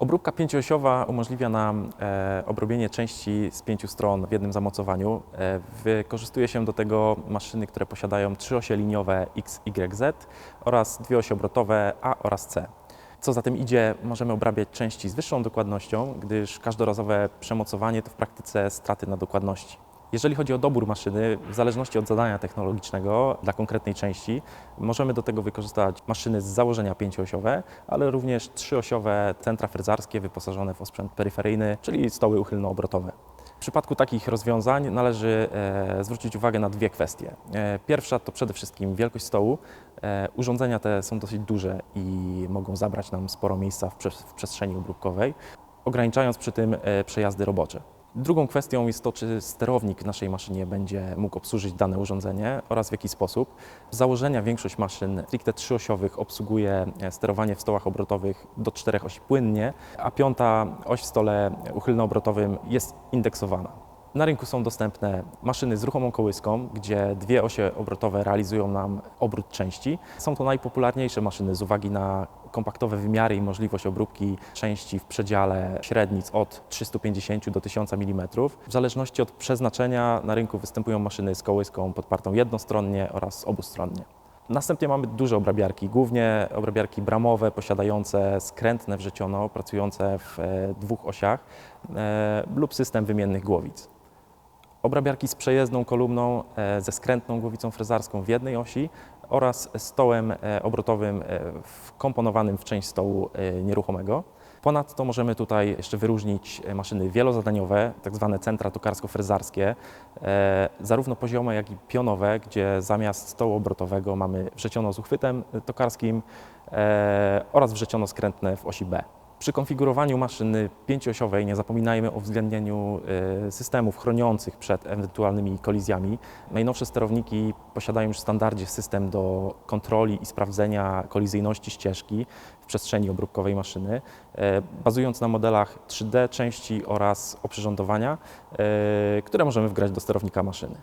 Obróbka pięcioosiowa umożliwia nam e, obrobienie części z pięciu stron w jednym zamocowaniu. E, wykorzystuje się do tego maszyny, które posiadają trzy osie liniowe X, Y, Z oraz dwie osie obrotowe A oraz C. Co za tym idzie, możemy obrabiać części z wyższą dokładnością, gdyż każdorazowe przemocowanie to w praktyce straty na dokładności. Jeżeli chodzi o dobór maszyny, w zależności od zadania technologicznego dla konkretnej części, możemy do tego wykorzystać maszyny z założenia pięcioosiowe, ale również trzyosiowe centra frezarskie wyposażone w osprzęt peryferyjny, czyli stoły uchylno-obrotowe. W przypadku takich rozwiązań należy e, zwrócić uwagę na dwie kwestie. E, pierwsza to przede wszystkim wielkość stołu. E, urządzenia te są dosyć duże i mogą zabrać nam sporo miejsca w, w przestrzeni obróbkowej, ograniczając przy tym e, przejazdy robocze. Drugą kwestią jest to, czy sterownik naszej maszynie będzie mógł obsłużyć dane urządzenie oraz w jaki sposób. Z założenia większość maszyn stricte trzyosiowych obsługuje e, sterowanie w stołach obrotowych do czterech osi płynnie, a piąta oś w stole uchylno-obrotowym jest indeksowana. Na rynku są dostępne maszyny z ruchomą kołyską, gdzie dwie osie obrotowe realizują nam obrót części. Są to najpopularniejsze maszyny z uwagi na kompaktowe wymiary i możliwość obróbki części w przedziale średnic od 350 do 1000 mm. W zależności od przeznaczenia na rynku występują maszyny z kołyską podpartą jednostronnie oraz obustronnie. Następnie mamy duże obrabiarki, głównie obrabiarki bramowe posiadające skrętne wrzeciono, pracujące w e, dwóch osiach e, lub system wymiennych głowic. Obrabiarki z przejezdną kolumną e, ze skrętną głowicą frezarską w jednej osi oraz stołem e, obrotowym e, wkomponowanym w część stołu nieruchomego. Ponadto możemy tutaj jeszcze wyróżnić maszyny wielozadaniowe, tak zwane centra tokarsko-frezarskie, zarówno poziome, jak i pionowe, gdzie zamiast stołu obrotowego mamy wrzeciono z uchwytem tokarskim oraz wrzeciono skrętne w osi B. Przy konfigurowaniu maszyny pięciosiowej nie zapominajmy o uwzględnieniu e, systemów chroniących przed ewentualnymi kolizjami. Najnowsze sterowniki posiadają już w standardzie system do kontroli i sprawdzenia kolizyjności ścieżki w przestrzeni obróbkowej maszyny, e, bazując na modelach 3D części oraz oprzyrządowania, e, które możemy wgrać do sterownika maszyny.